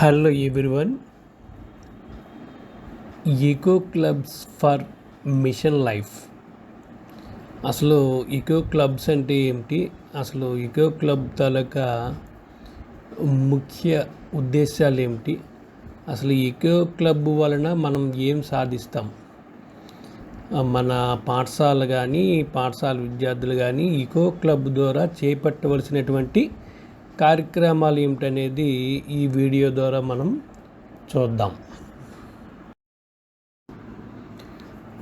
Hello everyone eco clubs for mission life అసలు eco clubs అంటే ఏమిటి? అసలు ఈకో క్లబ్ తాలూకా ముఖ్య ఉద్దేశాలు ఏమిటి? అసలు ఈకో క్లబ్ వలన మనం ఏం సాధిస్తాం? మన పాఠశాల కానీ పాఠశాల విద్యార్థులు కానీ ఈకో క్లబ్ ద్వారా చేపట్టవలసినటువంటి కార్యక్రమాలు ఏమిటనేది ఈ వీడియో ద్వారా మనం చూద్దాం.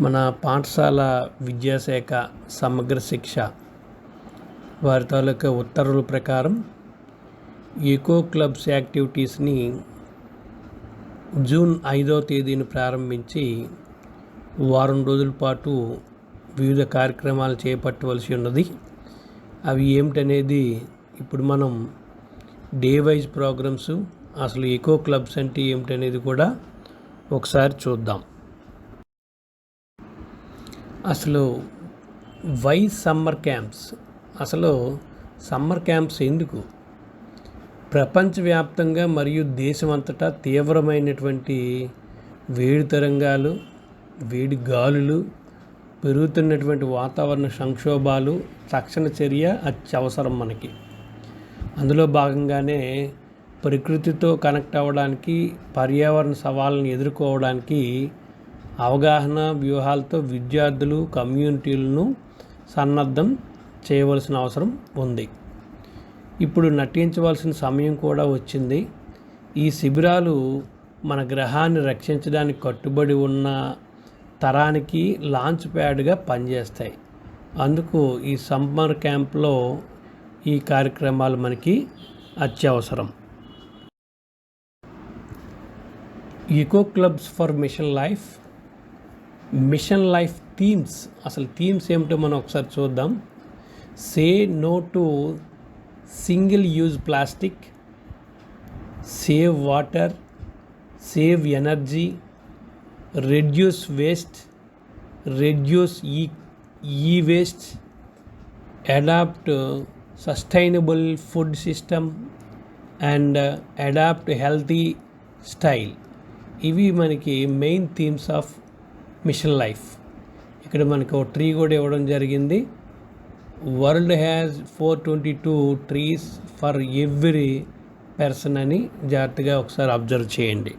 మన పాఠశాల విద్యాశాఖ సమగ్ర శిక్ష వారి తాలూకా ఉత్తర్వుల ప్రకారం ఈకో క్లబ్స్ యాక్టివిటీస్ని జూన్ ఐదో తేదీని ప్రారంభించి వారం రోజుల పాటు వివిధ కార్యక్రమాలు చేపట్టవలసి ఉన్నది. అవి ఏమిటనేది ఇప్పుడు మనం డే వైజ్ ప్రోగ్రామ్స్ అసలు ఎకో క్లబ్స్ అంటే ఏమిటనేది కూడా ఒకసారి చూద్దాం. అసలు వై సమ్మర్ క్యాంప్స్? అసలు సమ్మర్ క్యాంప్స్ ఎందుకు? ప్రపంచవ్యాప్తంగా మరియు దేశమంతటా తీవ్రమైనటువంటి వేడి తరంగాలు వేడి గాలులు పెరుగుతున్నటువంటి వాతావరణ సంక్షోభాలు తక్షణ చర్య అత్యవసరం మనకి. అందులో భాగంగానే ప్రకృతితో కనెక్ట్ అవ్వడానికి పర్యావరణ సవాళ్ళను ఎదుర్కోవడానికి అవగాహన వ్యూహాలతో విద్యార్థులు కమ్యూనిటీలను సన్నద్ధం చేయవలసిన అవసరం ఉంది. ఇప్పుడు నటించవలసిన సమయం కూడా వచ్చింది. ఈ శిబిరాలు మన గ్రహాన్ని రక్షించడానికి కట్టుబడి ఉన్న తరానికి లాంచ్ ప్యాడ్గా పనిచేస్తాయి. అందుకు ఈ సమ్మర్ క్యాంప్లో ఈ కార్యక్రమాలు మనకి అత్యవసరం. Eco clubs for mission life mission life themes అసలు థీమ్స్ ఏమిటో మనం ఒకసారి చూద్దాం. Say no to single use plastic save water save energy reduce waste reduce e e waste adopt sustainable food system and adopt healthy style ఇవి మనకి main themes of mission life ఇక్కడ మనకు ఒక ట్రీ కూడా ఇవ్వడం జరిగింది. World has four twenty two trees for every person అని జాగ్రత్తగా ఒకసారి అబ్జర్వ్ చేయండి.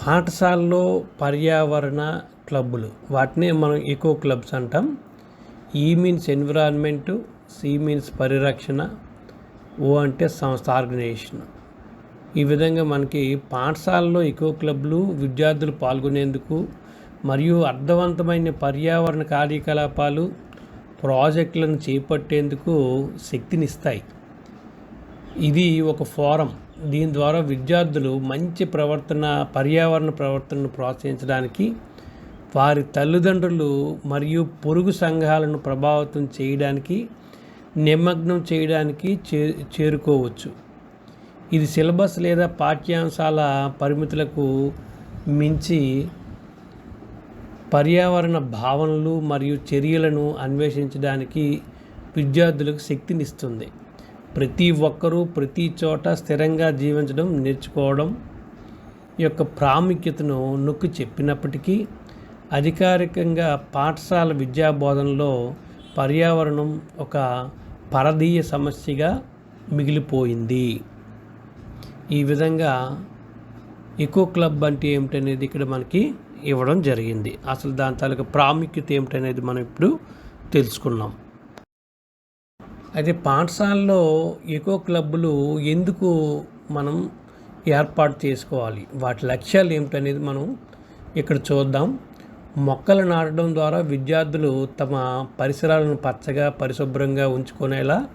పాఠశాలలో పర్యావరణ క్లబ్బులు వాటినే మనం ఎక్కువ క్లబ్స్ అంటాం. ఈ మీన్స్ ఎన్విరాన్మెంటు సి మీన్స్ పరిరక్షణ ఓ అంటే సంస్థ ఆర్గనైజేషన్ ఈ విధంగా మనకి పాఠశాలలో ఈకో క్లబ్లు విద్యార్థులు పాల్గొనేందుకు మరియు అర్థవంతమైన పర్యావరణ కార్యకలాపాలు ప్రాజెక్టులను చేపట్టేందుకు శక్తినిస్తాయి. ఇది ఒక ఫోరం. దీని ద్వారా విద్యార్థులు మంచి ప్రవర్తన పర్యావరణ ప్రవర్తనను ప్రోత్సహించడానికి వారి తల్లిదండ్రులు మరియు పొరుగు సంఘాలను ప్రభావితం చేయడానికి నిమగ్నం చేయడానికి చే చేరుకోవచ్చు. ఇది సిలబస్ లేదా పాఠ్యాంశాల పరిమితులకు మించి పర్యావరణ భావనలు మరియు చర్యలను అన్వేషించడానికి విద్యార్థులకు శక్తినిస్తుంది. ప్రతి ఒక్కరూ ప్రతి చోట స్థిరంగా జీవించడం నేర్చుకోవడం యొక్క ప్రాముఖ్యతను నొక్కి చెప్పినప్పటికీ అధికారికంగా పాఠశాల విద్యా బోధనలో పర్యావరణం ఒక పరదీయ సమస్యగా మిగిలిపోయింది. ఈ విధంగా ఎకో క్లబ్ అంటే ఏమిటనేది ఇక్కడ మనకి ఇవ్వడం జరిగింది. అసలు దాని తాలూకా ప్రాముఖ్యత ఏమిటనేది మనం ఇప్పుడు తెలుసుకున్నాం. అయితే పాఠశాలలో ఎకో క్లబ్బులు ఎందుకు మనం ఏర్పాటు చేసుకోవాలి? వాటి లక్ష్యాలు ఏమిటనేది మనం ఇక్కడ చూద్దాం. మొక్కలు నాటడం ద్వారా విద్యార్థులు తమ పరిసరాలను పచ్చగా పరిశుభ్రంగా ఉంచుకునేలా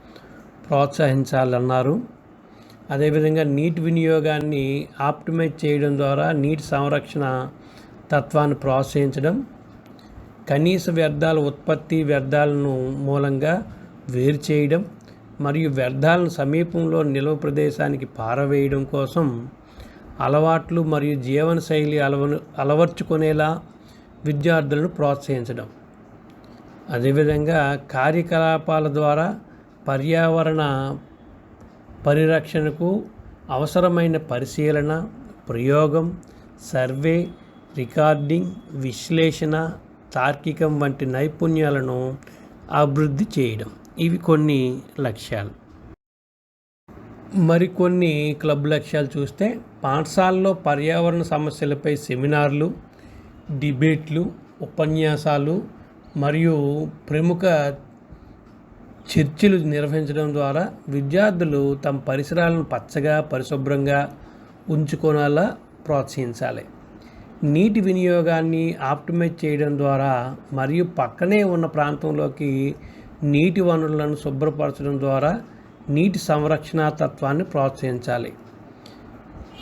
ప్రోత్సహించాలన్నారు. అదేవిధంగా నీటి వినియోగాన్ని ఆప్టిమైజ్ చేయడం ద్వారా నీటి సంరక్షణ తత్వాన్ని ప్రోత్సహించడం కనీస వ్యర్థాల ఉత్పత్తి వ్యర్థాలను మూలంగా వేరు చేయడం మరియు వ్యర్థాలను సమీపంలో నిల్వ ప్రదేశానికి పారవేయడం కోసం అలవాట్లు మరియు జీవనశైలి అలవ అలవర్చుకునేలా విద్యార్థులను ప్రోత్సహించడం. అదేవిధంగా కార్యకలాపాల ద్వారా పర్యావరణ పరిరక్షణకు అవసరమైన పరిశీలన ప్రయోగం సర్వే రికార్డింగ్ విశ్లేషణ తార్కికం వంటి నైపుణ్యాలను అభివృద్ధి చేయడం. ఇవి కొన్ని లక్ష్యాలు. మరికొన్ని క్లబ్ లక్ష్యాలు చూస్తే పాఠశాలలో పర్యావరణ సమస్యలపై సెమినార్లు డిబేట్లు ఉపన్యాసాలు మరియు ప్రముఖ చర్చలు నిర్వహించడం ద్వారా విద్యార్థులు తమ పరిసరాలను పచ్చగా పరిశుభ్రంగా ఉంచుకునేలా ప్రోత్సహించాలి. నీటి వినియోగాన్ని ఆప్టిమైజ్ చేయడం ద్వారా మరియు పక్కనే ఉన్న ప్రాంతంలోకి నీటి వనరులను శుభ్రపరచడం ద్వారా నీటి సంరక్షణ తత్వాన్ని ప్రోత్సహించాలి.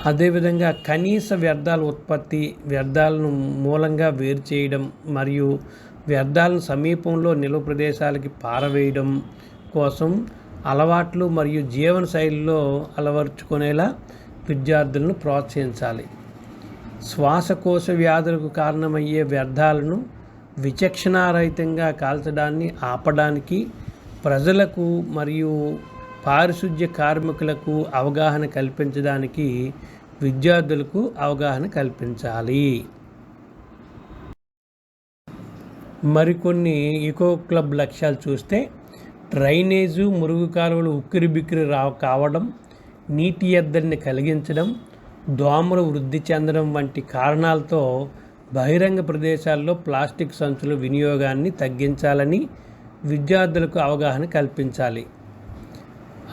అదేవిధంగా కనీస వ్యర్థాల ఉత్పత్తి వ్యర్థాలను మూలంగా వేరు చేయడం మరియు వ్యర్థాలను సమీపంలో నిల్వ ప్రదేశాలకి పారవేయడం కోసం అలవాట్లు మరియు జీవన శైలిలో అలవర్చుకునేలా విద్యార్థులను ప్రోత్సహించాలి. శ్వాసకోశ వ్యాధులకు కారణమయ్యే వ్యర్థాలను విచక్షణారహితంగా కాల్చడాన్ని ఆపడానికి ప్రజలకు మరియు పారిశుద్ధ్య కార్మికులకు అవగాహన కల్పించడానికి విద్యార్థులకు అవగాహన కల్పించాలి. మరికొన్ని ఈకో క్లబ్ లక్ష్యాలు చూస్తే డ్రైనేజు మురుగు కాలువలు ఉక్కిరి బిక్కిరి రా కావడం నీటి ఎద్దడిని కలిగించడం దోమలు వృద్ధి చెందడం వంటి కారణాలతో బహిరంగ ప్రదేశాల్లో ప్లాస్టిక్ సంచుల వినియోగాన్ని తగ్గించాలని విద్యార్థులకు అవగాహన కల్పించాలి.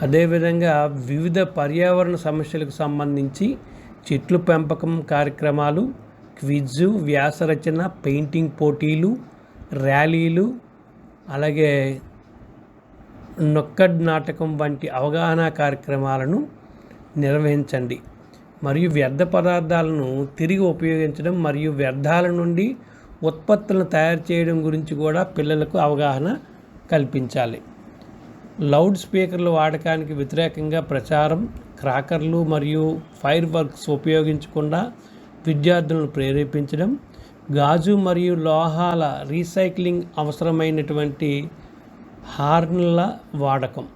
అదేవిధంగా వివిధ పర్యావరణ సమస్యలకు సంబంధించి చెట్లు పెంపకం కార్యక్రమాలు క్విజ్ వ్యాసరచన పెయింటింగ్ పోటీలు ర్యాలీలు అలాగే నొక్కడ్ నాటకం వంటి అవగాహన కార్యక్రమాలను నిర్వహించండి. మరియు వ్యర్థ పదార్థాలను తిరిగి ఉపయోగించడం మరియు వ్యర్థాల నుండి ఉత్పత్తులను తయారు చేయడం గురించి కూడా పిల్లలకు అవగాహన కల్పించాలి. లౌడ్ స్పీకర్ల వాడకానికి వ్యతిరేకంగా ప్రచారం క్రాకర్లు మరియు ఫైర్ వర్క్స్ ఉపయోగించకుండా విద్యార్థులను ప్రేరేపించడం గాజు మరియు లోహాల రీసైక్లింగ్ అవసరమైనటువంటి హార్న్ల వాడకం.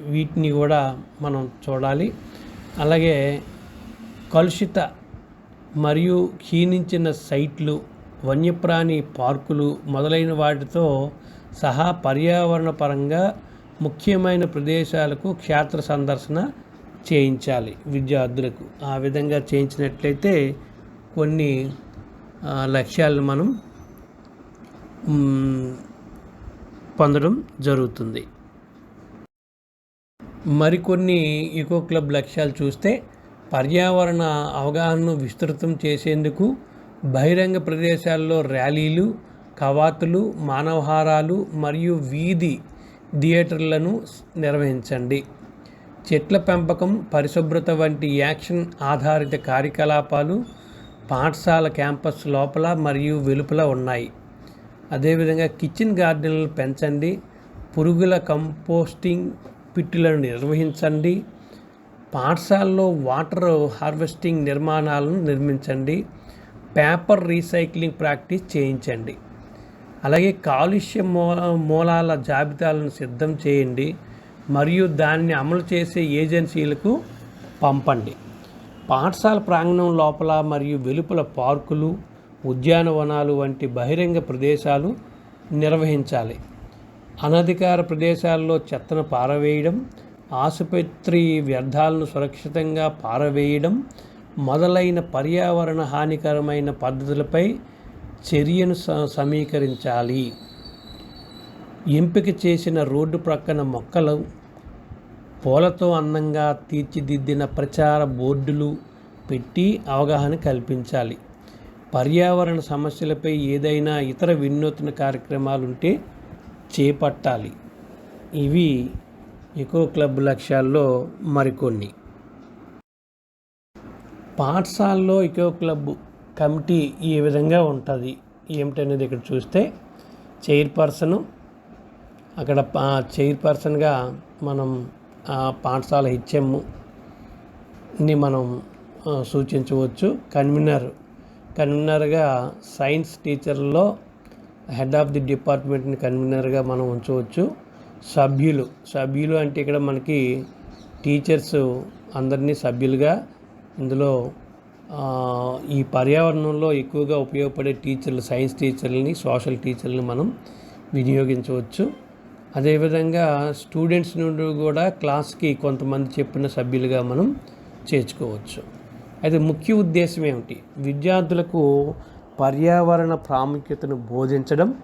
వీటిని కూడా మనం చూడాలి. అలాగే కలుషిత మరియు క్షీణించిన సైట్లు వన్యప్రాణి పార్కులు మొదలైన వాటితో సహా పర్యావరణ పరంగా ముఖ్యమైన ప్రదేశాలకు క్షేత్ర సందర్శన చేయించాలి విద్యార్థులకు. ఆ విధంగా చేయించినట్లయితే కొన్ని లక్ష్యాలను మనం పొందడం జరుగుతుంది. మరికొన్ని ఈకో క్లబ్ లక్ష్యాలు చూస్తే పర్యావరణ అవగాహనను విస్తృతం చేసేందుకు బహిరంగ ప్రదేశాల్లో ర్యాలీలు కవాతులు మానవహారాలు మరియు వీధి థియేటర్లను నిర్వహించండి. చెట్ల పెంపకం పరిశుభ్రత వంటి యాక్షన్ ఆధారిత కార్యకలాపాలు పాఠశాల క్యాంపస్ లోపల మరియు వెలుపల ఉన్నాయి. అదేవిధంగా కిచెన్ గార్డెన్లు పెంచండి. పురుగుల కంపోస్టింగ్ పిట్టులను నిర్వహించండి. పాఠశాలలో వాటర్ హార్వెస్టింగ్ నిర్మాణాలను నిర్మించండి. పేపర్ రీసైక్లింగ్ ప్రాక్టీస్ చేయించండి. అలాగే కాలుష్య మూల మూలాల జాబితాలను సిద్ధం చేయండి. మరియు దాన్ని అమలు చేసే ఏజెన్సీలకు పంపండి. పాఠశాల ప్రాంగణం లోపల మరియు వెలుపల పార్కులు ఉద్యానవనాలు వంటి బహిరంగ ప్రదేశాలు నిర్వహించాలి. అనధికార ప్రదేశాల్లో చెత్తను పారవేయడం ఆసుపత్రి వ్యర్థాలను సురక్షితంగా పారవేయడం మొదలైన పర్యావరణ హానికరమైన పద్ధతులపై చర్యను సమీకరించాలి. ఎంపిక చేసిన రోడ్డు ప్రక్కన మొక్కలు పూలతో అందంగా తీర్చిదిద్దిన ప్రచార బోర్డులు పెట్టి అవగాహన కల్పించాలి. పర్యావరణ సమస్యలపై ఏదైనా ఇతర వినూత్న కార్యక్రమాలు ఉంటే చేపట్టాలి. ఇవి ఎకో క్లబ్ లక్ష్యాల్లో మరికొన్ని. పాఠశాలలో ఎకో క్లబ్ కమిటీ ఏ విధంగా ఉంటుంది. ఏమిటనేది ఇక్కడ చూస్తే చైర్పర్సన్ అక్కడ చైర్పర్సన్గా మనం పాఠశాల హెచ్ఎంని మనం సూచించవచ్చు. కన్వీనర్ కన్వీనర్గా సైన్స్ టీచర్లో హెడ్ ఆఫ్ ది డిపార్ట్మెంట్ని కన్వీనర్గా మనం ఉంచవచ్చు. సభ్యులు సభ్యులు అంటే ఇక్కడ మనకి టీచర్స్ అందరినీ సభ్యులుగా ఇందులో ఈ పర్యావరణంలో ఎక్కువగా ఉపయోగపడే టీచర్లు సైన్స్ టీచర్లని సోషల్ టీచర్లని మనం వినియోగించవచ్చు. అదేవిధంగా స్టూడెంట్స్ నుండి కూడా క్లాస్కి కొంతమంది చెప్పిన సభ్యులుగా మనం చేర్చుకోవచ్చు. అయితే ముఖ్య ఉద్దేశం ఏమిటి? విద్యార్థులకు పర్యావరణ ప్రాముఖ్యతను బోధించడం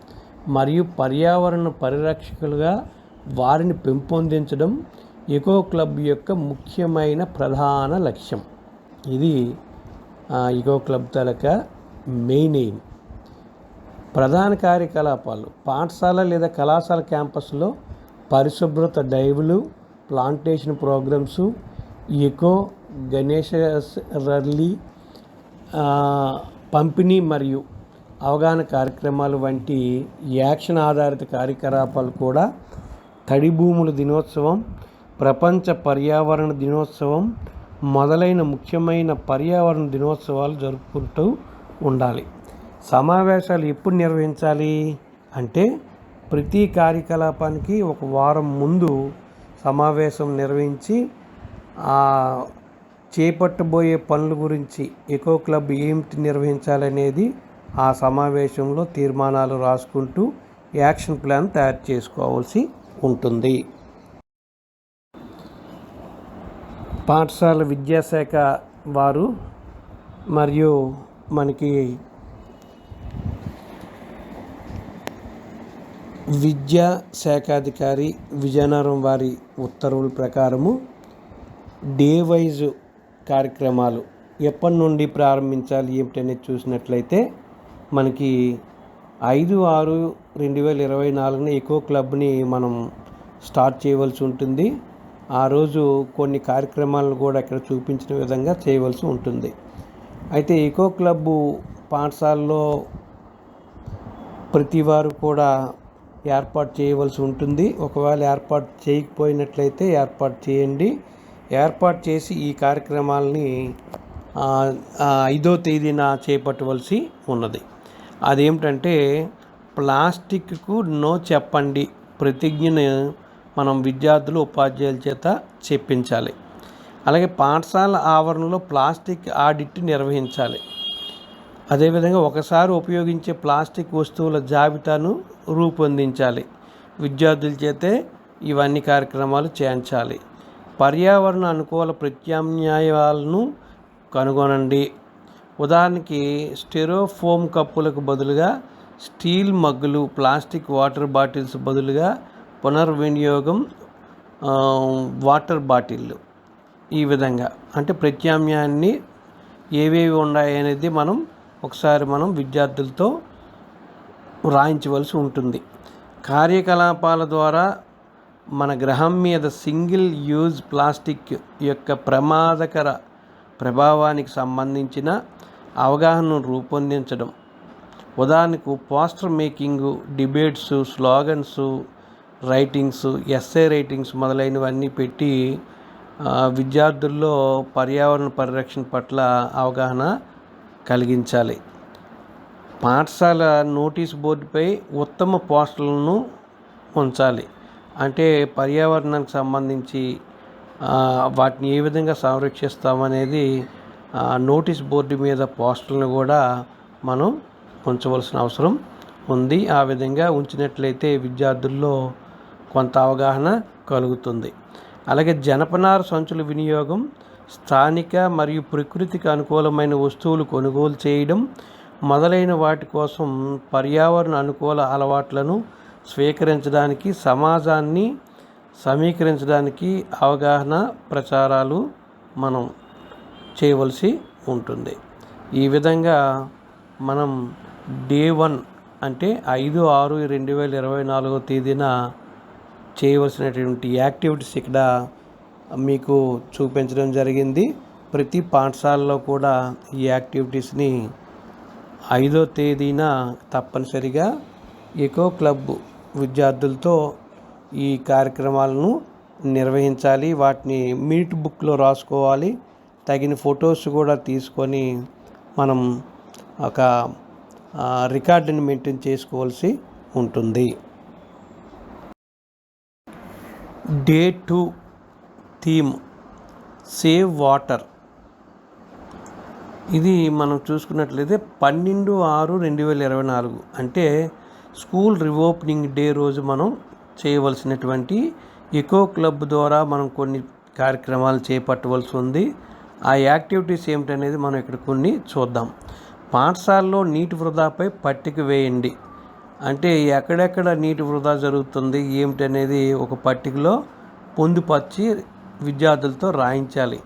మరియు పర్యావరణ పరిరక్షకులుగా వారిని పెంపొందించడం ఎకో క్లబ్ యొక్క ముఖ్యమైన ప్రధాన లక్ష్యం. ఇది ఇగో క్లబ్ తాలూకా మెయిన్ ఎయిమ్. ప్రధాన కార్యకలాపాలు పాఠశాల లేదా కళాశాల క్యాంపస్లో పరిశుభ్రత డైవ్లు ప్లాంటేషన్ ప్రోగ్రామ్స్ ఎకో గణేష రర్లీ పంపిణీ మరియు అవగాహన కార్యక్రమాలు వంటి యాక్షన్ ఆధారిత కార్యకలాపాలు కూడా తడి భూముల దినోత్సవం ప్రపంచ పర్యావరణ దినోత్సవం మొదలైన ముఖ్యమైన పర్యావరణ దినోత్సవాలు జరుపుకుంటూ ఉండాలి. సమావేశాలు ఎప్పుడు నిర్వహించాలి? అంటే ప్రతి కార్యకలాపానికి ఒక వారం ముందు సమావేశం నిర్వహించి చేపట్టబోయే పనుల గురించి ఎకో క్లబ్ ఏమిటి నిర్వహించాలనేది ఆ సమావేశంలో తీర్మానాలు రాసుకుంటూ యాక్షన్ ప్లాన్ తయారు చేసుకోవాల్సి ఉంటుంది. పాఠశాల విద్యాశాఖ వారు మరియు మనకి విద్యా శాఖాధికారి విజయనగరం వారి ఉత్తర్వుల ప్రకారము డే వైజ్ కార్యక్రమాలు ఎప్పటి నుండి ప్రారంభించాలి ఏమిటనేది చూసినట్లయితే మనకి ఐదు ఆరు రెండు వేల ఇరవై నాలుగున ఎకో క్లబ్ని మనం స్టార్ట్ చేయవలసి ఉంటుంది. ఆ రోజు కొన్ని కార్యక్రమాలను కూడా ఇక్కడ చూపించిన విధంగా చేయవలసి ఉంటుంది. అయితే ఈకో క్లబ్బు పాఠశాలలో ప్రతి వారు కూడా ఏర్పాటు చేయవలసి ఉంటుంది. ఒకవేళ ఏర్పాటు చేయకపోయినట్లయితే ఏర్పాటు చేయండి. ఏర్పాటు చేసి ఈ కార్యక్రమాలని ఐదో తేదీన చేపట్టవలసి ఉన్నది. అదేమిటంటే ప్లాస్టిక్కు నో చెప్పండి. ప్రతిజ్ఞను మనం విద్యార్థులు ఉపాధ్యాయుల చేత చెప్పించాలి. అలాగే పాఠశాల ఆవరణలో ప్లాస్టిక్ ఆడిట్ నిర్వహించాలి. అదేవిధంగా ఒకసారి ఉపయోగించే ప్లాస్టిక్ వస్తువుల జాబితాను రూపొందించాలి. విద్యార్థుల చేతే ఇవన్నీ కార్యక్రమాలు చేయించాలి. పర్యావరణ అనుకూల ప్రత్యామ్నాయాలను కనుగొనండి. ఉదాహరణకి స్టెరోఫోమ్ కప్పులకు బదులుగా స్టీల్ మగ్గులు ప్లాస్టిక్ వాటర్ బాటిల్స్ బదులుగా పునర్వినియోగం వాటర్ బాటిళ్ళు ఈ విధంగా. అంటే ప్రత్యామ్నాయాన్ని ఏవేవి ఉన్నాయనేది మనం ఒకసారి మనం విద్యార్థులతో రాయించవలసి ఉంటుంది. కార్యకలాపాల ద్వారా మన గ్రహం మీద సింగిల్ యూజ్ ప్లాస్టిక్ యొక్క ప్రమాదకర ప్రభావానికి సంబంధించిన అవగాహనను రూపొందించడం. ఉదాహరణకు poster making debates slogans writings essay writings మొదలైనవన్నీ పెట్టి విద్యార్థుల్లో పర్యావరణ పరిరక్షణ పట్ల అవగాహన కలిగించాలి. పాఠశాల నోటీస్ బోర్డుపై ఉత్తమ పోస్టర్లను ఉంచాలి. అంటే పర్యావరణానికి సంబంధించి వాటిని ఏ విధంగా సంరక్షిస్తామనేది నోటీస్ బోర్డు మీద పోస్టర్లను కూడా మనం ఉంచవలసిన అవసరం ఉంది. ఆ విధంగా ఉంచినట్లయితే విద్యార్థుల్లో కొంత అవగాహన కలుగుతుంది. అలాగే జనపనార సంచుల వినియోగం స్థానిక మరియు ప్రకృతికి అనుకూలమైన వస్తువులు కొనుగోలు చేయడం మొదలైన వాటి కోసం పర్యావరణ అనుకూల అలవాట్లను స్వీకరించడానికి సమాజాన్ని సమీకరించడానికి అవగాహన ప్రచారాలు మనం చేయవలసి ఉంటుంది. ఈ విధంగా మనం డే వన్ అంటే ఐదు ఆరు రెండు వేల ఇరవై నాలుగో తేదీన చేయవలసినటువంటి యాక్టివిటీస్ ఇక్కడ మీకు చూపించడం జరిగింది. ప్రతి పాఠశాలలో కూడా ఈ యాక్టివిటీస్ని ఐదో తేదీన తప్పనిసరిగా ఎకో క్లబ్ విద్యార్థులతో ఈ కార్యక్రమాలను నిర్వహించాలి. వాటిని మీట్ బుక్లో రాసుకోవాలి. తగిన ఫొటోస్ కూడా తీసుకొని మనం ఒక రికార్డుని మెయింటైన్ చేసుకోవాల్సి ఉంటుంది. Day two theme save water. ఇది మనం చూసుకున్నట్లయితే పన్నెండు ఆరు రెండు వేల ఇరవై నాలుగు. అంటే స్కూల్ రిఓపెనింగ్ డే రోజు మనం చేయవలసినటువంటి ఎకో క్లబ్ ద్వారా మనం కొన్ని కార్యక్రమాలు చేపట్టవలసి ఉంది. ఆ యాక్టివిటీస్ ఏమిటనేది మనం ఇక్కడ కొన్ని చూద్దాం. పాఠశాలలో నీటి వృధాపై పట్టిక వేయండి. అంటే ఎక్కడెక్కడ నీటి వృధా జరుగుతుంది ఏమిటనేది ఒక పట్టికలో పొందుపరిచి విద్యార్థులతో రాయించాలి.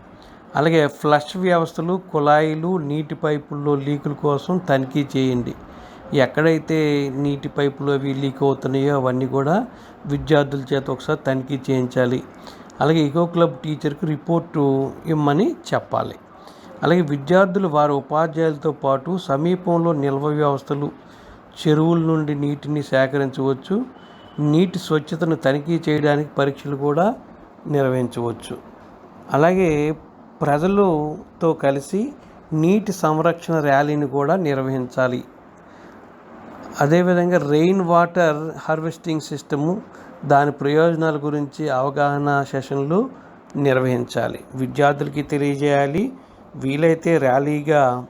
అలాగే ఫ్లష్ వ్యవస్థలు కుళాయిలు నీటి పైపుల్లో లీకుల కోసం తనిఖీ చేయండి. ఎక్కడైతే నీటి పైపులు అవి లీక్ అవుతున్నాయో అవన్నీ కూడా విద్యార్థుల చేత ఒకసారి తనిఖీ చేయించాలి. అలాగే ఈకో క్లబ్ టీచర్కి రిపోర్టు ఇమ్మని చెప్పాలి. అలాగే విద్యార్థులు వారి ఉపాధ్యాయులతో పాటు సమీపంలో నిల్వ వ్యవస్థలు చెరువుల నుండి నీటిని సేకరించవచ్చు. నీటి స్వచ్ఛతను తనిఖీ చేయడానికి పరీక్షలు కూడా నిర్వహించవచ్చు. అలాగే ప్రజలతో కలిసి నీటి సంరక్షణ ర్యాలీని కూడా నిర్వహించాలి. అదేవిధంగా రెయిన్ వాటర్ హార్వెస్టింగ్ సిస్టము దాని ప్రయోజనాల గురించి అవగాహన సెషన్లు నిర్వహించాలి. విద్యార్థులకి తెలియజేయాలి. వీలైతే ర్యాలీగా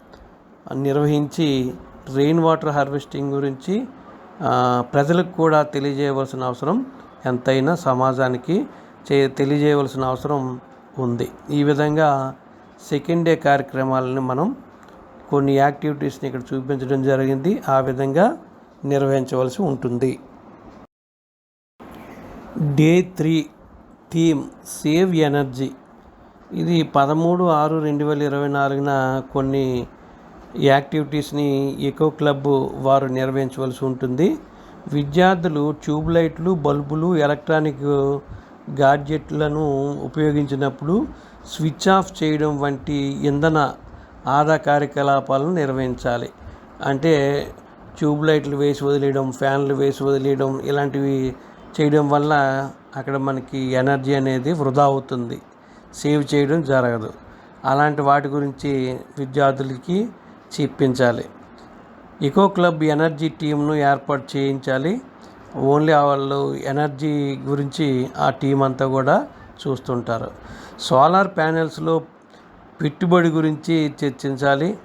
నిర్వహించి రెయిన్ వాటర్ హార్వెస్టింగ్ గురించి ప్రజలకు కూడా తెలియజేయవలసిన అవసరం ఎంతైనా సమాజానికి చే తెలియజేయవలసిన అవసరం ఉంది. ఈ విధంగా సెకండ్ డే కార్యక్రమాలను మనం కొన్ని యాక్టివిటీస్ని ఇక్కడ చూపించడం జరిగింది. ఆ విధంగా నిర్వహించవలసి ఉంటుంది. Day three theme save energy ఇది పదమూడు ఆరు రెండు వేల ఇరవై నాలుగున కొన్ని యాక్టివిటీస్ని ఎకో క్లబ్ వారు నిర్వహించవలసి ఉంటుంది. విద్యార్థులు ట్యూబ్ లైట్లు బల్బులు ఎలక్ట్రానిక్ గాడ్జెట్లను ఉపయోగించినప్పుడు స్విచ్ ఆఫ్ చేయడం వంటి ఇంధన ఆదా కార్యకలాపాలను నిర్వహించాలి. అంటే ట్యూబ్ లైట్లు వేసి వదిలేయడం ఫ్యాన్లు వేసి వదిలేయడం ఇలాంటివి చేయడం వల్ల అక్కడ మనకి ఎనర్జీ అనేది వృధా అవుతుంది. సేవ్ చేయడం జరగదు. అలాంటి వాటి గురించి విద్యార్థులకి చెప్పించాలి ఇకో క్లబ్ ఎనర్జీ టీంను ఏర్పాటు చేయించాలి. ఓన్లీ వాళ్ళు ఎనర్జీ గురించి ఆ టీం అంతా కూడా చూస్తుంటారు. సోలార్ ప్యానెల్స్లో పెట్టుబడి గురించి చర్చించాలి.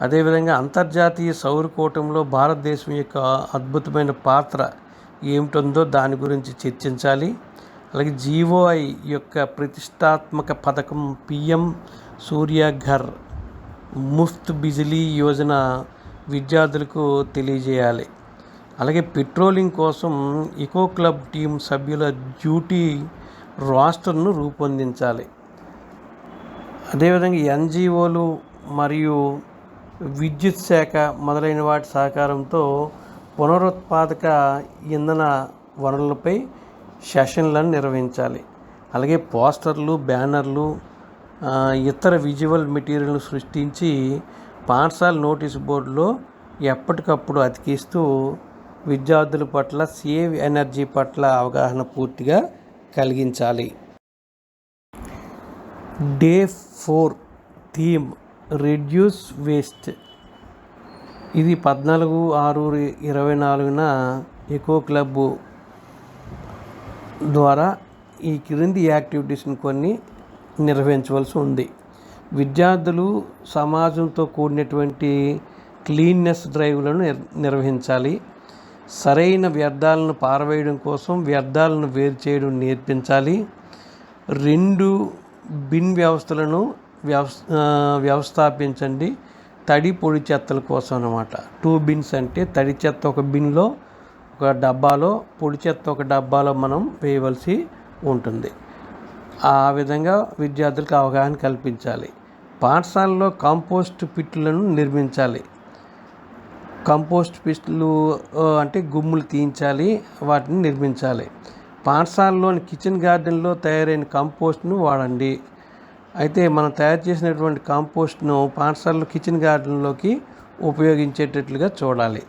అదేవిధంగా అంతర్జాతీయ సౌర కూటంలో భారతదేశం యొక్క అద్భుతమైన పాత్ర ఏమిటందో దాని గురించి చర్చించాలి. అలాగే జీవోఐ యొక్క ప్రతిష్టాత్మక పథకం పిఎం సూర్యఘర్ ముఫ్త్ బిజిలీ యోజన విద్యార్థులకు తెలియజేయాలి. అలాగే పెట్రోలింగ్ కోసం ఇకో క్లబ్ టీం సభ్యుల డ్యూటీ రాస్టర్ను రూపొందించాలి. అదేవిధంగా ఎన్జిఓలు మరియు విద్యుత్ శాఖ మొదలైన వాటి సహకారంతో పునరుత్పాదక ఇంధన వనరులపై సెషన్లను నిర్వహించాలి. అలాగే పోస్టర్లు బ్యానర్లు ఇతర విజువల్ మెటీరియల్ సృష్టించి పాఠశాల నోటీస్ బోర్డులో ఎప్పటికప్పుడు అతికిస్తూ విద్యార్థుల పట్ల సేవ్ ఎనర్జీ పట్ల అవగాహన పూర్తిగా కలిగించాలి. Day four theme reduce waste. ఇది పద్నాలుగు ఆరు ఇరవై నాలుగున ఎకో క్లబ్ ద్వారా ఈ క్రింది యాక్టివిటీస్ని కొన్ని నిర్వహించవలసి ఉంది. విద్యార్థులు సమాజంతో కూడినటువంటి క్లీన్నెస్ డ్రైవ్లను నిర్వహించాలి. సరైన వ్యర్థాలను పారవేయడం కోసం వ్యర్థాలను వేరు చేయడం నేర్పించాలి. రెండు బిన్ వ్యవస్థలను వ్యవస్థాపించండి. తడి పొడి చెత్తల కోసం అనమాట టూ బిన్స్ అంటే తడి చెత్త ఒక బిన్లో ఒక డబ్బాలో పొడి చెత్త ఒక డబ్బాలో మనం వేయవలసి ఉంటుంది. ఆ విధంగా విద్యార్థులకు అవగాహన కల్పించాలి. పాఠశాలలో కాంపోస్ట్ పిట్లను నిర్మించాలి. కంపోస్ట్ పిస్టులు అంటే గుమ్ములు తీయించాలి వాటిని నిర్మించాలి. పాఠశాలలోని కిచెన్ గార్డెన్లో తయారైన కంపోస్ట్ను వాడండి. అయితే మనం తయారు చేసినటువంటి కాంపోస్ట్ను పాఠశాలలో కిచెన్ గార్డెన్లోకి ఉపయోగించేటట్లుగా చూడాలి.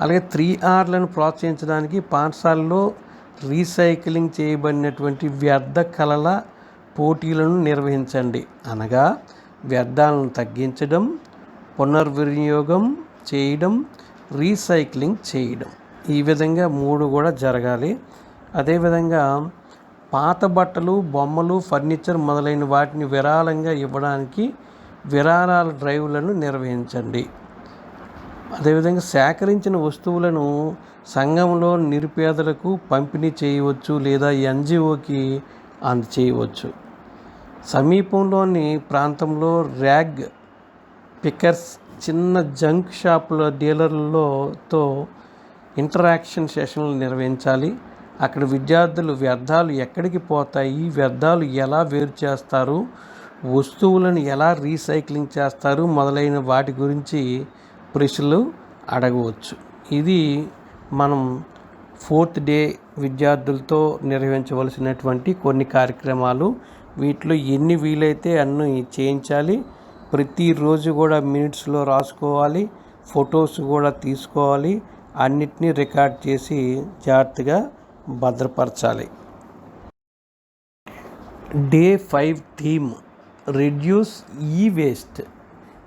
అలాగే త్రీ ఆర్లను ప్రోత్సహించడానికి పాఠశాలలో రీసైక్లింగ్ చేయబడినటువంటి వ్యర్థ కళల పోటీలను నిర్వహించండి. అనగా వ్యర్థాలను తగ్గించడం పునర్వినియోగం చేయడం రీసైక్లింగ్ చేయడం. ఈ విధంగా మూడు కూడా జరగాలి. అదేవిధంగా పాత బట్టలు బొమ్మలు ఫర్నిచర్ మొదలైన వాటిని విరాళంగా ఇవ్వడానికి విరాళాల డ్రైవ్లను నిర్వహించండి. అదేవిధంగా సేకరించిన వస్తువులను సంఘంలో నిరుపేదలకు పంపిణీ చేయవచ్చు లేదా ఎన్జిఓకి అందచేయవచ్చు సమీపంలోని ప్రాంతంలో ర్యాగ్ పికర్స్ చిన్న జంక్ షాపుల డీలర్లతో ఇంటరాక్షన్ సెషన్లు నిర్వహించాలి. అక్కడ విద్యార్థులు వ్యర్థాలు ఎక్కడికి పోతాయి వ్యర్థాలు ఎలా వేరు చేస్తారు వస్తువులను ఎలా రీసైక్లింగ్ చేస్తారు మొదలైన వాటి గురించి ప్రశ్నలు అడగవచ్చు. ఇది మనం ఫోర్త్ డే విద్యార్థులతో నిర్వహించవలసినటువంటి కొన్ని కార్యక్రమాలు వీటిలో ఎన్ని వీలైతే అన్ని చేయించాలి ప్రతిరోజు కూడా మినిట్స్లో రాసుకోవాలి ఫొటోస్ కూడా తీసుకోవాలి అన్నిటినీ రికార్డ్ చేసి జాగ్రత్తగా భద్రపరచాలి. Day five theme reduce e waste.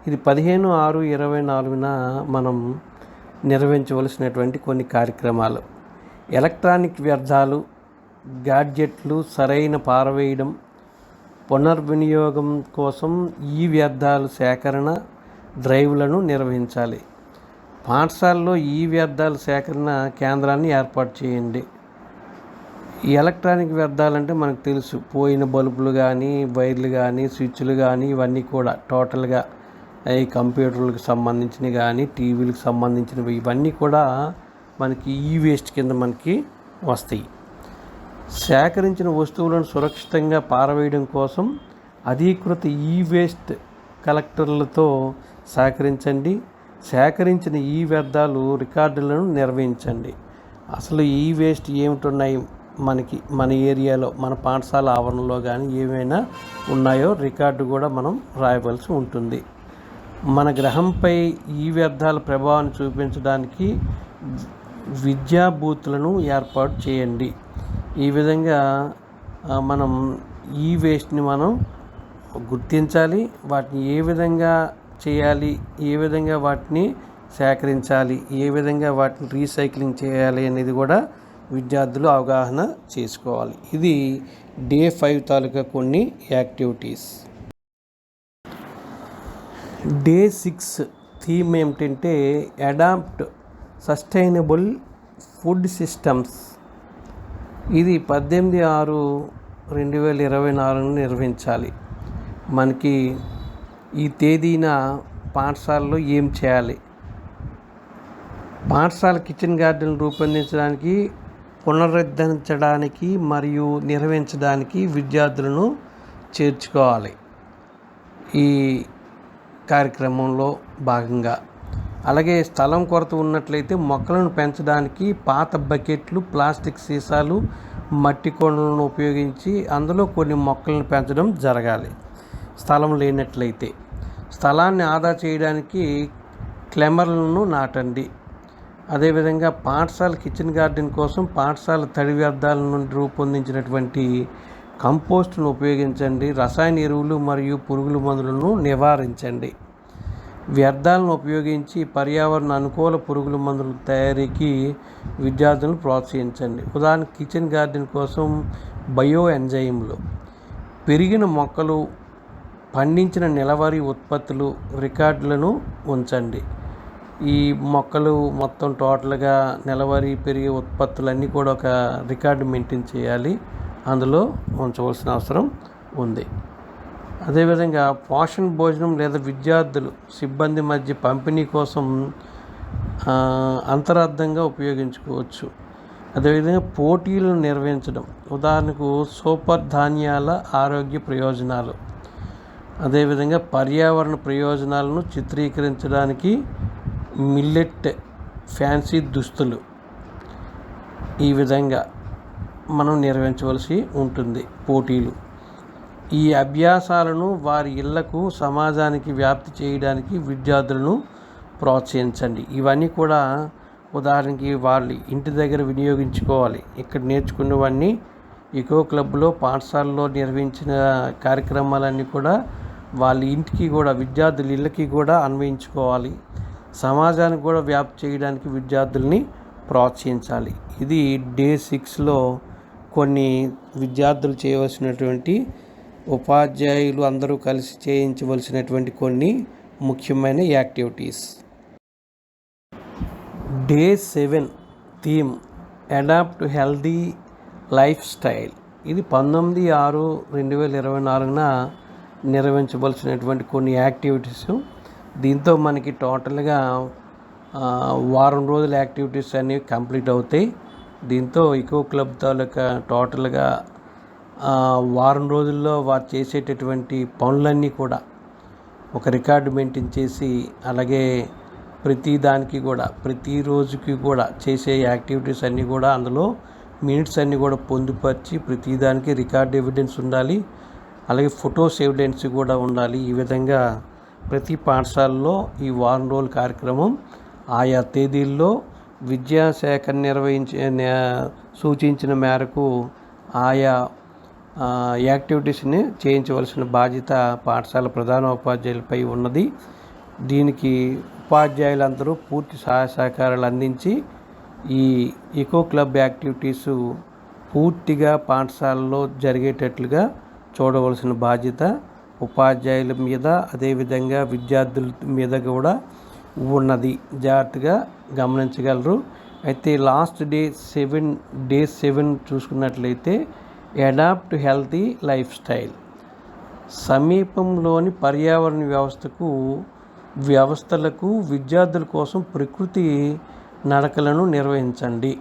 ఇది పదిహేను ఆరు ఇరవై నాలుగున మనం నిర్వహించవలసినటువంటి కొన్ని కార్యక్రమాలు. ఎలక్ట్రానిక్ వ్యర్థాలు గ్యాడ్జెట్లు సరైన పారవేయడం పునర్వినియోగం కోసం ఈ వ్యర్థాలు సేకరణ డ్రైవ్లను నిర్వహించాలి. పాఠశాలలో ఈ వ్యర్థాల సేకరణ కేంద్రాన్ని ఏర్పాటు చేయండి. ఎలక్ట్రానిక్ ఎలక్ట్రానిక్ వ్యర్థాలంటే మనకు తెలుసు. పోయిన బల్బులు కానీ వైర్లు కానీ స్విచ్లు కానీ ఇవన్నీ కూడా టోటల్గా ఈ కంప్యూటర్లకు సంబంధించినవి కానీ టీవీలకు సంబంధించినవి ఇవన్నీ కూడా మనకి ఈ వేస్ట్ కింద మనకి వస్తాయి. సేకరించిన వస్తువులను సురక్షితంగా పారవేయడం కోసం అధీకృత ఈ వేస్ట్ కలెక్టర్లతో సహకరించండి సేకరించిన ఈ వ్యర్థాలు రికార్డులను నిర్వహించండి. అసలు ఈ వేస్ట్ ఏమిటున్నాయి? మనకి మన ఏరియాలో మన పాఠశాల ఆవరణలో కానీ ఏమైనా ఉన్నాయో రికార్డు కూడా మనం రాయవలసి ఉంటుంది. మన గ్రహంపై ఈ వ్యర్థాల ప్రభావాన్ని చూపించడానికి విద్యా బూత్లను ఏర్పాటు చేయండి. ఈ విధంగా మనం ఈ వేస్ట్ని మనం గుర్తించాలి వాటిని ఏ విధంగా చేయాలి ఏ విధంగా వాటిని సేకరించాలి ఏ విధంగా వాటిని రీసైక్లింగ్ చేయాలి అనేది కూడా విద్యార్థులు అవగాహన చేసుకోవాలి. ఇది డే ఫైవ్ తాలూకా కొన్ని యాక్టివిటీస్. డే సిక్స్ థీమ్ ఏమిటంటే అడాప్ట్ సస్టైనబుల్ ఫుడ్ సిస్టమ్స్. ఇది పద్దెనిమిది ఆరు రెండు వేల ఇరవై నాలుగును నిర్వహించాలి. మనకి ఈ తేదీన పాఠశాలలో ఏం చేయాలి? పాఠశాల కిచెన్ గార్డెన్ రూపొందించడానికి పునరుద్ధరించడానికి మరియు నిర్వహించడానికి విద్యార్థులను చేర్చుకోవాలి. ఈ కార్యక్రమంలో భాగంగా. అలాగే స్థలం కొరత ఉన్నట్లయితే మొక్కలను పెంచడానికి పాత బకెట్లు ప్లాస్టిక్ సీసాలు మట్టి కొండలను ఉపయోగించి అందులో కొన్ని మొక్కలను పెంచడం జరగాలి. స్థలం లేనట్లయితే స్థలాన్ని ఆదా చేయడానికి క్లెమర్లను నాటండి. అదేవిధంగా పాఠశాల కిచెన్ గార్డెన్ కోసం పాఠశాల తడి వ్యర్థాల నుండి రూపొందించినటువంటి కంపోస్ట్ను ఉపయోగించండి రసాయన ఎరువులు మరియు పురుగుల మందులను నివారించండి. వ్యర్థాలను ఉపయోగించి పర్యావరణ అనుకూల పురుగుల మందుల తయారీకి విద్యార్థులను ప్రోత్సహించండి. ఉదాహరణ కిచెన్ గార్డెన్ కోసం బయో ఎంజైమ్లు పెరిగిన మొక్కలు పండించిన నెలవారీ ఉత్పత్తులు రికార్డులను ఉంచండి. ఈ మొక్కలు మొత్తం టోటల్గా నెలవారీ పెరిగే ఉత్పత్తులన్నీ కూడా ఒక రికార్డు మెయింటైన్ చేయాలి. అందులో ఉంచవలసిన అవసరం ఉంది. అదేవిధంగా పోషణ భోజనం లేదా విద్యార్థులు సిబ్బంది మధ్య పంపిణీ కోసం అంతరార్థంగా ఉపయోగించుకోవచ్చు. అదేవిధంగా పోటీలను నిర్వహించడం ఉదాహరణకు సూపర్ ధాన్యాల ఆరోగ్య ప్రయోజనాలు. అదేవిధంగా పర్యావరణ ప్రయోజనాలను చిత్రీకరించడానికి మిల్లెట్ ఫ్యాన్సీ దుస్తులు. ఈ విధంగా మనం నిర్వహించవలసి ఉంటుంది పోటీలు. ఈ అభ్యాసాలను వారి ఇళ్ళకు సమాజానికి వ్యాప్తి చేయడానికి విద్యార్థులను ప్రోత్సహించండి. ఇవన్నీ కూడా ఉదాహరణకి వాళ్ళు ఇంటి దగ్గర వినియోగించుకోవాలి. ఇక్కడ నేర్చుకున్నవన్నీ ఎకో క్లబ్లో పాఠశాలలో నిర్వహించిన కార్యక్రమాలన్నీ కూడా వాళ్ళ ఇంటికి కూడా విద్యార్థుల ఇళ్ళకి కూడా అన్వయించుకోవాలి. సమాజానికి కూడా వ్యాప్తి చేయడానికి విద్యార్థుల్ని ప్రోత్సహించాలి. ఇది డే సిక్స్లో కొన్ని విద్యార్థులు చేయవలసినటువంటి ఉపాధ్యాయులు అందరూ కలిసి చేయించవలసినటువంటి కొన్ని ముఖ్యమైన activities. Day seven theme adopt healthy lifestyle. ఇది పంతొమ్మిది ఆరు రెండు వేల ఇరవై నాలుగున నిర్వహించవలసినటువంటి కొన్ని యాక్టివిటీస్. దీంతో మనకి టోటల్గా వారం రోజుల యాక్టివిటీస్ అనేవి కంప్లీట్ అవుతాయి. దీంతో ఇకో క్లబ్ తాలూకా టోటల్గా వారం రోజుల్లో వారు చేసేటటువంటి పనులన్నీ కూడా ఒక రికార్డు మెయింటైన్ చేసి అలాగే ప్రతి దానికి కూడా ప్రతి రోజుకి కూడా చేసే యాక్టివిటీస్ అన్నీ కూడా అందులో మినిట్స్ అన్నీ కూడా పొందుపరిచి ప్రతి దానికి రికార్డ్ ఎవిడెన్స్ ఉండాలి. అలాగే ఫొటోస్ ఎవిడెన్స్ కూడా ఉండాలి. ఈ విధంగా ప్రతి పాఠశాలలో ఈ వారం రోజుల కార్యక్రమం ఆయా తేదీల్లో విద్యాశాఖ నిర్వహించే సూచించిన మేరకు ఆయా యాక్టివిటీస్ని చేయించవలసిన బాధ్యత పాఠశాల ప్రధానోపాధ్యాయులపై ఉన్నది. దీనికి ఉపాధ్యాయులందరూ పూర్తి సహాయ సహకారాలు అందించి ఈ ఈకో క్లబ్ యాక్టివిటీస్ పూర్తిగా పాఠశాలలో జరిగేటట్లుగా చూడవలసిన బాధ్యత ఉపాధ్యాయుల మీద అదేవిధంగా విద్యార్థుల మీద కూడా ఉన్నది. జాగ్రత్తగా గమనించగలరు. అయితే last day seven day seven చూసుకున్నట్లయితే అడాప్ట్ హెల్తీ లైఫ్ స్టైల్. సమీపంలోని పర్యావరణ వ్యవస్థకు వ్యవస్థలకు విద్యార్థుల కోసం ప్రకృతి నడకలను నిర్వహించండి.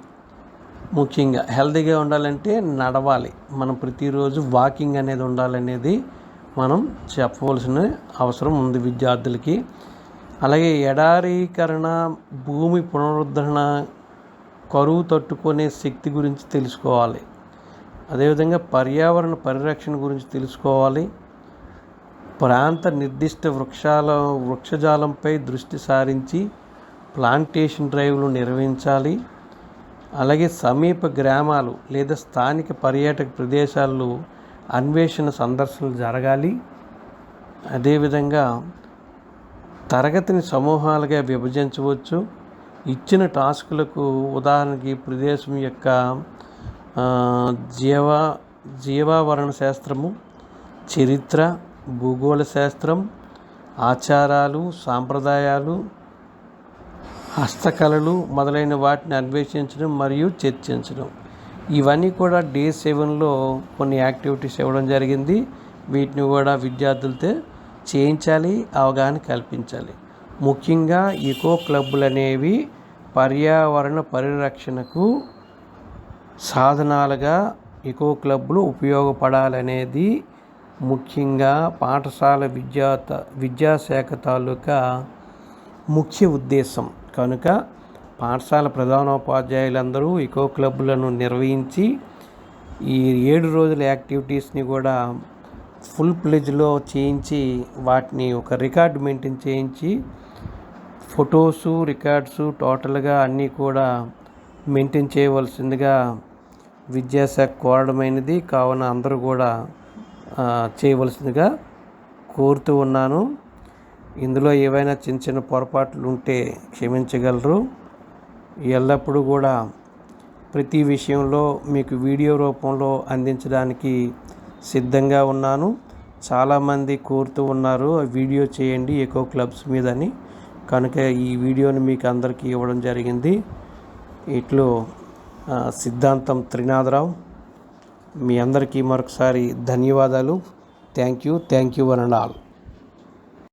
ముఖ్యంగా హెల్తీగా ఉండాలంటే నడవాలి. మనం ప్రతిరోజు వాకింగ్ అనేది ఉండాలనేది మనం చెప్పవలసిన అవసరం ఉంది విద్యార్థులకి. అలాగే ఎడారీకరణ భూమి పునరుద్ధరణ కరువు తట్టుకునే శక్తి గురించి తెలుసుకోవాలి. అదేవిధంగా పర్యావరణ పరిరక్షణ గురించి తెలుసుకోవాలి. ప్రాంత నిర్దిష్ట వృక్షాల వృక్షజాలంపై దృష్టి సారించి ప్లాంటేషన్ డ్రైవ్లు నిర్వహించాలి. అలాగే సమీప గ్రామాలు లేదా స్థానిక పర్యాటక ప్రదేశాల్లో అన్వేషణ సందర్శనలు జరగాలి. అదేవిధంగా తరగతిని సమూహాలుగా విభజించవచ్చు. ఇచ్చిన టాస్కులకు ఉదాహరణకి ప్రదేశం యొక్క జీవ జీవావరణ శాస్త్రము చరిత్ర భూగోళ శాస్త్రం ఆచారాలు సాంప్రదాయాలు హస్తకళలు మొదలైన వాటిని అన్వేషించడం మరియు చర్చించడం. ఇవన్నీ కూడా డే సెవెన్లో కొన్ని యాక్టివిటీస్ ఇవ్వడం జరిగింది. వీటిని కూడా విద్యార్థులతో చేయించాలి అవగాహన కల్పించాలి. ముఖ్యంగా ఈకో క్లబ్బులు అనేవి పర్యావరణ పరిరక్షణకు సాధనాలుగా ఈకో క్లబ్బులు ఉపయోగపడాలనేది ముఖ్యంగా పాఠశాల విద్యా విద్యాశాఖ తాలూకా ముఖ్య ఉద్దేశం. కనుక పాఠశాల ప్రధానోపాధ్యాయులందరూ ఈకో క్లబ్లను నిర్వహించి ఈ ఏడు రోజుల యాక్టివిటీస్ని కూడా ఫుల్ ప్లేజ్లో చేయించి వాటిని ఒక రికార్డ్ మెయింటైన్ చేయించి ఫొటోసు రికార్డ్సు టోటల్గా అన్నీ కూడా మెయింటైన్ చేయవలసిందిగా విద్యాశాఖ కోరడమైనది. కావున అందరూ కూడా చేయవలసిందిగా కోరుతూ ఉన్నాను. ఇందులో ఏవైనా చిన్న చిన్న పొరపాట్లు ఉంటే క్షమించగలరు. ఎల్లప్పుడూ కూడా ప్రతి విషయంలో మీకు వీడియో రూపంలో అందించడానికి సిద్ధంగా ఉన్నాను. చాలామంది కోరుతూ ఉన్నారు వీడియో చేయండి ఎకో క్లబ్స్ మీదని. కనుక ఈ వీడియోని మీకు అందరికీ ఇవ్వడం జరిగింది. ఇట్లు సిద్ధాంతం త్రినాథరావు. మీ అందరికీ మరొకసారి ధన్యవాదాలు. Thank you. Thank you one and all.